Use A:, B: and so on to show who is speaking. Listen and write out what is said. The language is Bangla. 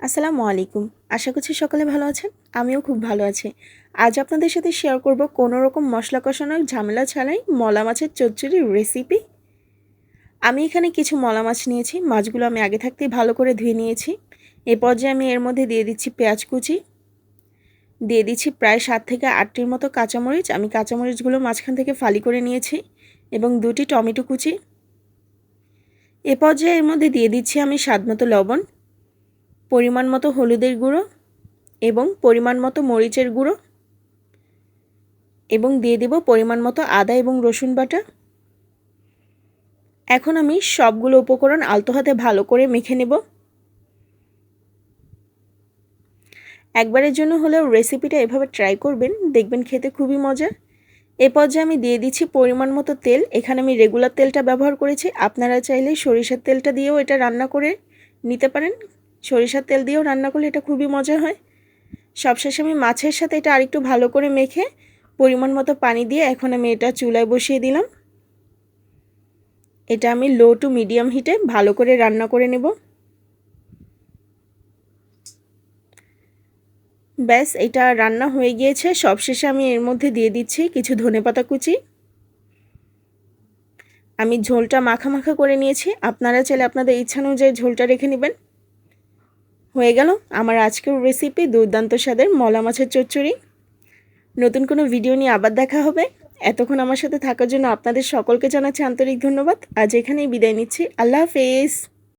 A: আসসালামু আলাইকুম। আশা করছি সকালে ভালো আছেন। আমিও খুব ভালো আছি। আজ আপনাদের সাথে শেয়ার করব কোনো রকম মশলা কষানোর ঝামেলা ছাড়াই মলা মাছের চচ্চড়ির রেসিপি আমি এখানে কিছু মলা মাছ নিয়েছি। মাছগুলো আমি আগে থাকতেই ভালো করে ধুয়ে নিয়েছি। এ পর্যায়ে আমি এর মধ্যে দিয়ে দিচ্ছি পেঁয়াজ কুচি। দিয়ে দিচ্ছি প্রায় সাত থেকে আটটির মতো কাঁচামরিচ। আমি কাঁচামরিচগুলো মাঝখান থেকে ফালি করে নিয়েছি এবং দুটি টমেটো কুচি। এ পর্যায়ে এর মধ্যে দিয়ে দিচ্ছি আমি স্বাদ মতো লবণ। পরিমাণ মতো হলুদের গুঁড়ো এবং পরিমাণ মতো মরিচের গুঁড়ো এবং দিয়ে দেব পরিমাণ মতো আদা এবং রসুন বাটা। এখন আমি সবগুলো উপকরণ আলতো হাতে ভালো করে মেখে নেব। একবারের জন্য হলেও রেসিপিটা এভাবে ট্রাই করবেন, দেখবেন খেতে খুবই মজা। এ পর্যায়ে আমি দিয়ে দিচ্ছি পরিমাণ মতো তেল। এখানে আমি রেগুলার তেলটা ব্যবহার করেছি। আপনারা চাইলে সরিষার তেলটা দিয়েও এটা রান্না করে নিতে পারেন। সরিষার তেল দিয়েও রান্না করলে এটা খুবই মজা হয়। সবশেষে আমি মাছের সাথে এটা আরেকটু ভালো করে মেখে পরিমাণ মতো পানি দিয়ে এখন আমি এটা চুলায় বসিয়ে দিলাম। এটা আমি লো টু মিডিয়াম হিটে ভালো করে রান্না করে নেব। ব্যাস, এটা রান্না হয়ে গিয়েছে। সবশেষে আমি এর মধ্যে দিয়ে দিচ্ছি কিছু ধনেপাতা কুচি। আমি ঝোলটা মাখা মাখা করে নিয়েছি। আপনারা চাইলে আপনাদের ইচ্ছা অনুযায়ী ঝোলটা রেখে নেবেন। হয়ে গেল আমার আজকের রেসিপি দুর্দান্ত স্বাদের মলা মাছের চচ্চড়ি। নতুন কোনো ভিডিও নিয়ে আবার দেখা হবে। এতক্ষণ আমার সাথে থাকার জন্য আপনাদের সকলকে জানাচ্ছি আন্তরিক ধন্যবাদ। আজ এখানেই বিদায় নিচ্ছি। আল্লাহ হাফেজ।